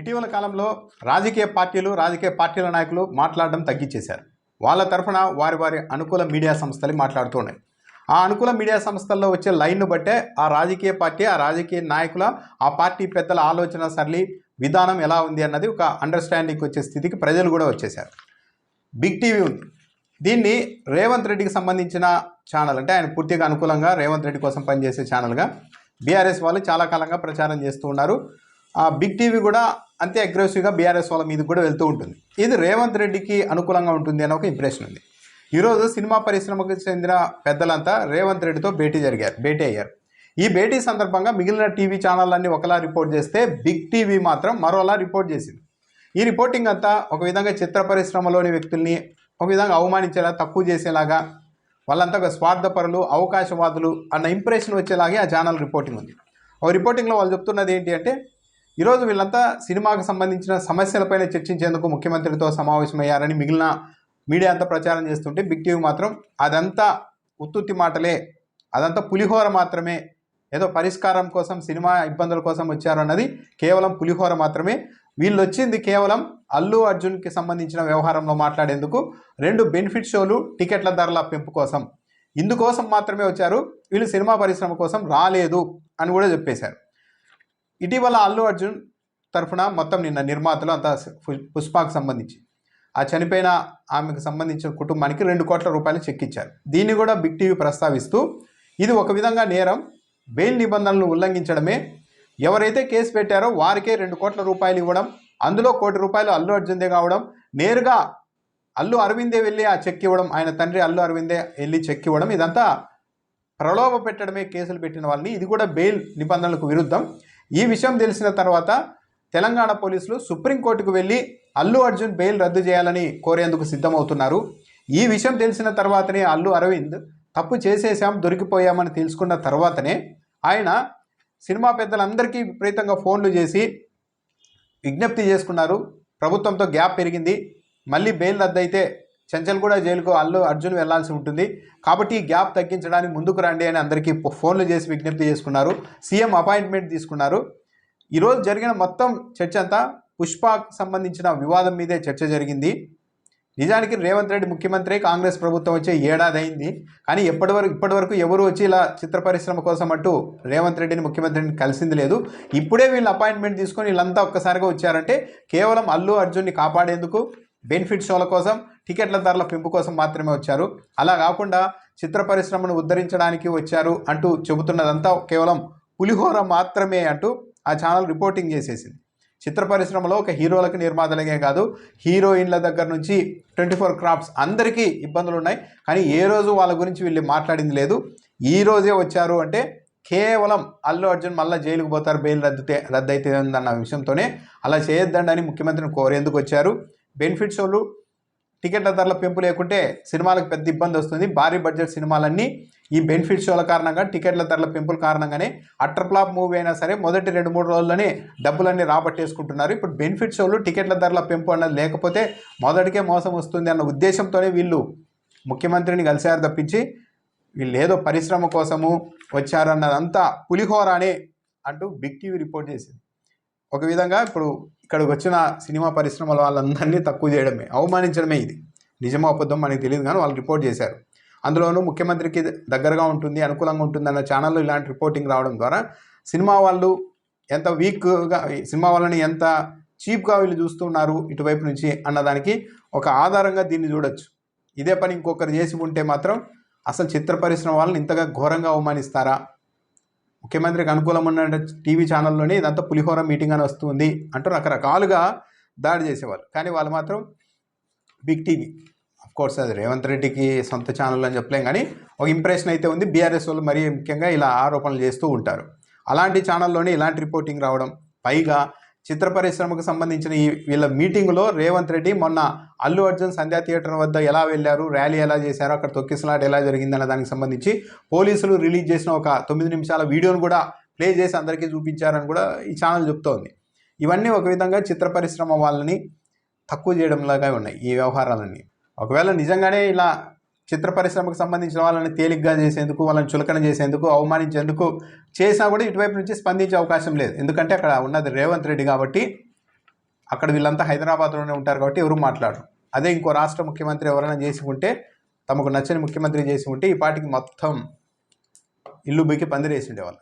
ఇటీవల కాలంలో రాజకీయ పార్టీలు రాజకీయ పార్టీల నాయకులు మాట్లాడడం తగ్గించేశారు. వాళ్ళ తరఫున వారి వారి అనుకూల మీడియా సంస్థలు మాట్లాడుతూ ఉన్నాయి. ఆ అనుకూల మీడియా సంస్థల్లో వచ్చే లైన్ను బట్టే ఆ రాజకీయ పార్టీ ఆ రాజకీయ నాయకుల ఆ పార్టీ పెద్దల ఆలోచన సరళి విధానం ఎలా ఉంది అన్నది ఒక అండర్స్టాండింగ్ వచ్చే స్థితికి ప్రజలు కూడా వచ్చేసారు బిగ్ టీవీ ఉంది. దీన్ని రేవంత్ రెడ్డికి సంబంధించిన ఛానల్ అంటే ఆయన పూర్తిగా అనుకూలంగా రేవంత్ రెడ్డి కోసం పనిచేసే ఛానల్గా బీఆర్ఎస్ వాళ్ళు చాలా కాలంగా ప్రచారం చేస్తూ ఉన్నారు. బిగ్ టీవీ కూడా అంతే అగ్రెసివ్గా బీఆర్ఎస్ వాళ్ళ మీద కూడా వెళ్తూ ఉంటుంది. ఇది రేవంత్ రెడ్డికి అనుకూలంగా ఉంటుంది అనే ఒక ఇంప్రెషన్ ఉంది. ఈరోజు సినిమా పరిశ్రమకు చెందిన పెద్దలంతా రేవంత్ రెడ్డితో భేటీ జరిగారు భేటీ అయ్యారు. ఈ భేటీ సందర్భంగా మిగిలిన టీవీ ఛానళ్ళన్నీ ఒకలా రిపోర్ట్ చేస్తే బిగ్ టీవీ మాత్రం మరోలా రిపోర్ట్ చేసింది. ఈ రిపోర్టింగ్ అంతా ఒక విధంగా చిత్ర పరిశ్రమలోని వ్యక్తుల్ని ఒక విధంగా అవమానించేలా తక్కువ చేసేలాగా వాళ్ళంతా ఒక స్వార్థపరులు అవకాశవాదులు అన్న ఇంప్రెషన్ వచ్చేలాగే ఆ ఛానల్ రిపోర్టింగ్ ఉంది. ఒక రిపోర్టింగ్లో వాళ్ళు చెప్తున్నది ఏంటి అంటే ఈరోజు వీళ్ళంతా సినిమాకు సంబంధించిన సమస్యలపైన చర్చించేందుకు ముఖ్యమంత్రితో సమావేశమయ్యారని మిగిలిన మీడియా అంతా ప్రచారం చేస్తుంటే బిగ్ టీవీ మాత్రం అదంతా ఉత్తుత్తి మాటలే అదంతా పులిహోర మాత్రమే ఏదో పరిష్కారం కోసం సినిమా ఇబ్బందుల కోసం వచ్చారు అన్నది కేవలం పులిహోర మాత్రమే. వీళ్ళు వచ్చింది కేవలం అల్లు అర్జున్కి సంబంధించిన వ్యవహారంలో మాట్లాడేందుకు రెండు బెనిఫిట్ షోలు టికెట్ల ధరల పెంపు కోసం. ఇందుకోసం మాత్రమే వచ్చారు వీళ్ళు సినిమా పరిశ్రమ కోసం రాలేదు అని కూడా చెప్పేశారు. ఇటీవల అల్లు అర్జున్ తరఫున మొత్తం నిన్న నిర్మాతలు అంతా పుష్పకు సంబంధించి. ఆ చనిపోయిన ఆమెకు సంబంధించిన కుటుంబానికి రెండు కోట్ల రూపాయలు చెక్ ఇచ్చారు దీన్ని కూడా బిగ్ టీవీ ప్రస్తావిస్తూ ఇది ఒక విధంగా నేరం బెయిల్ నిబంధనలు ఉల్లంఘించడమే. ఎవరైతే కేసు పెట్టారో వారికే రెండు కోట్ల రూపాయలు ఇవ్వడం అందులో కోటి రూపాయలు అల్లు అర్జున్దే కావడం నేరుగా అల్లు అరవిందే వెళ్ళి ఆ చెక్ ఇవ్వడం ఆయన తండ్రి అల్లు అరవిందే వెళ్ళి చెక్ ఇవ్వడం ఇదంతా ప్రలోభ పెట్టడమే కేసులు పెట్టిన వాళ్ళని. ఇది కూడా బెయిల్ నిబంధనలకు విరుద్ధం. ఈ విషయం తెలిసిన తర్వాత తెలంగాణ పోలీసులు సుప్రీంకోర్టుకు వెళ్ళి అల్లు అర్జున్ బెయిల్ రద్దు చేయాలని కోరేందుకు సిద్ధమవుతున్నారు. ఈ విషయం తెలిసిన తర్వాతనే అల్లు అరవింద్ తప్పు చేసేసాం దొరికిపోయామని తెలుసుకున్న తర్వాతనే ఆయన సినిమా పెద్దలందరికీ విపరీతంగా ఫోన్లు చేసి విజ్ఞప్తి చేసుకున్నారు. ప్రభుత్వంతో గ్యాప్ పెరిగింది. మళ్ళీ బెయిల్ రద్దయితే చెంచల్గూడ జైలుకు అల్లు అర్జున్ వెళ్ళాల్సి ఉంటుంది. కాబట్టి ఈ గ్యాప్ తగ్గించడానికి ముందుకు రండి అని అందరికీ ఫోన్లు చేసి విజ్ఞప్తి చేసుకున్నారు. సీఎం అపాయింట్మెంట్ తీసుకున్నారు. ఈరోజు జరిగిన మొత్తం చర్చ అంతా పుష్పకు సంబంధించిన వివాదం మీదే చర్చ జరిగింది. నిజానికి రేవంత్ రెడ్డి ముఖ్యమంత్రి కాంగ్రెస్ ప్రభుత్వం వచ్చే ఏడాది అయింది. కానీ ఎప్పటివరకు ఇప్పటివరకు ఎవరు వచ్చి ఇలా చిత్ర పరిశ్రమ కోసం అంటూ రేవంత్ రెడ్డిని ముఖ్యమంత్రిని కలిసింది లేదు. ఇప్పుడే వీళ్ళు అపాయింట్మెంట్ తీసుకొని వీళ్ళంతా ఒక్కసారిగా వచ్చారంటే కేవలం అల్లు అర్జున్ని కాపాడేందుకు బెనిఫిట్ షోల కోసం టికెట్ల ధరల పెంపు కోసం మాత్రమే వచ్చారు. అలా కాకుండా చిత్ర పరిశ్రమను ఉద్ధరించడానికి వచ్చారు అంటూ చెబుతున్నదంతా కేవలం పులిహోర మాత్రమే అంటూ ఆ ఛానల్ రిపోర్టింగ్ చేసేసింది. చిత్ర పరిశ్రమలో ఒక హీరోలకు నిర్మాతలకే కాదు హీరోయిన్ల దగ్గర నుంచి ట్వంటీ ఫోర్ క్రాఫ్ట్స్ అందరికీ ఇబ్బందులు ఉన్నాయి. కానీ ఏ రోజు వాళ్ళ గురించి వీళ్ళు మాట్లాడింది లేదు. ఈ రోజే వచ్చారు అంటే కేవలం అల్లు అర్జున్ మళ్ళీ జైలుకు పోతారు బెయిల్ రద్దు రద్దయితే అన్న విషయంతోనే అలా చేయొద్దండి అని ముఖ్యమంత్రిని కోరేందుకు వచ్చారు. బెనిఫిట్ షోలు టికెట్ల ధరల పెంపు లేకుంటే సినిమాలకు పెద్ద ఇబ్బంది వస్తుంది. భారీ బడ్జెట్ సినిమాలన్నీ ఈ బెనిఫిట్ షోల కారణంగా టికెట్ల ధరల పెంపుల కారణంగానే అట్టర్ ఫ్లాప్ మూవీ అయినా సరే మొదటి రెండు మూడు రోజుల్లోనే డబ్బులన్నీ రాబట్టేసుకుంటున్నారు. ఇప్పుడు బెనిఫిట్ షోలు టికెట్ల ధరల పెంపు అన్నది లేకపోతే మొదటికే మోసం వస్తుంది అన్న ఉద్దేశంతోనే వీళ్ళు ముఖ్యమంత్రిని కలిశారు తప్పించి వీళ్ళు ఏదో పరిశ్రమ కోసము వచ్చారన్నదంతా పులిహోర అనే అంటూ బిగ్ టీవీ రిపోర్ట్ చేసింది. ఒక విధంగా ఇప్పుడు ఇక్కడికి వచ్చిన సినిమా పరిశ్రమల వాళ్ళందరినీ తక్కువ చేయడమే అవమానించడమే ఇది. నిజమో అబద్ధం మనకి తెలియదు కానీ వాళ్ళు రిపోర్ట్ చేశారు. అందులోనూ ముఖ్యమంత్రికి దగ్గరగా ఉంటుంది అనుకూలంగా ఉంటుంది అన్న ఛానల్లో ఇలాంటి రిపోర్టింగ్ రావడం ద్వారా సినిమా వాళ్ళు ఎంత వీక్గా సినిమా వాళ్ళని ఎంత చీప్గా వీళ్ళు చూస్తున్నారు ఇటువైపు నుంచి అన్నదానికి ఒక ఆధారంగా దీన్ని చూడొచ్చు. ఇదే పని ఇంకొకరు చేసి ఉంటే మాత్రం అసలు చిత్ర పరిశ్రమ వాళ్ళని ఇంతగా ఘోరంగా అవమానిస్తారా? ముఖ్యమంత్రికి అనుకూలం టీవీ ఛానల్లోనే ఇదంతా పులిహోర మీటింగ్ అని వస్తుంది అంటూ రకరకాలుగా దాడి చేసేవాళ్ళు. కానీ వాళ్ళు మాత్రం బిగ్ టీవీ. కోర్స్ అది రేవంత్ రెడ్డికి సొంత ఛానల్ అని చెప్పలేం కానీ ఒక ఇంప్రెషన్ అయితే ఉంది. బీఆర్ఎస్ వాళ్ళు మరీ ముఖ్యంగా ఇలా ఆరోపణలు చేస్తూ ఉంటారు. అలాంటి ఛానల్లోనే ఇలాంటి రిపోర్టింగ్ రావడం పైగా చిత్ర పరిశ్రమకు సంబంధించిన ఈ వీళ్ళ మీటింగ్లో రేవంత్ రెడ్డి మొన్న అల్లు అర్జున్ సంధ్యా థియేటర్ వద్ద ఎలా వెళ్ళారు ర్యాలీ ఎలా చేశారు అక్కడ తొక్కిసలాట ఎలా జరిగిందన్న దానికి సంబంధించి పోలీసులు రిలీజ్ చేసిన ఒక తొమ్మిది నిమిషాల వీడియోను కూడా ప్లే చేసి అందరికీ చూపించారని కూడా ఈ ఛానల్ చెప్తోంది. ఇవన్నీ ఒక విధంగా చిత్ర పరిశ్రమ వాళ్ళని తక్కువ చేయడంలాగా ఉన్నాయి ఈ వ్యవహారాలన్నీ. ఒకవేళ నిజంగానే ఇలా చిత్ర పరిశ్రమకు సంబంధించిన వాళ్ళని తేలిగ్గా చేసేందుకు వాళ్ళని చులకన చేసేందుకు అవమానించేందుకు చేసినా కూడా ఇటువైపు నుంచి స్పందించే అవకాశం లేదు. ఎందుకంటే అక్కడ ఉన్నది రేవంత్ రెడ్డి కాబట్టి అక్కడ వీళ్ళంతా హైదరాబాద్లోనే ఉంటారు కాబట్టి ఎవరు మాట్లాడరు. అదే ఇంకో రాష్ట్ర ముఖ్యమంత్రి ఎవరైనా చేసి ఉంటే తమకు నచ్చని ముఖ్యమంత్రి చేసి ఉంటే ఈ పాటికి మొత్తం ఇల్లు బీకి పందిరేసి ఉండేవాళ్ళు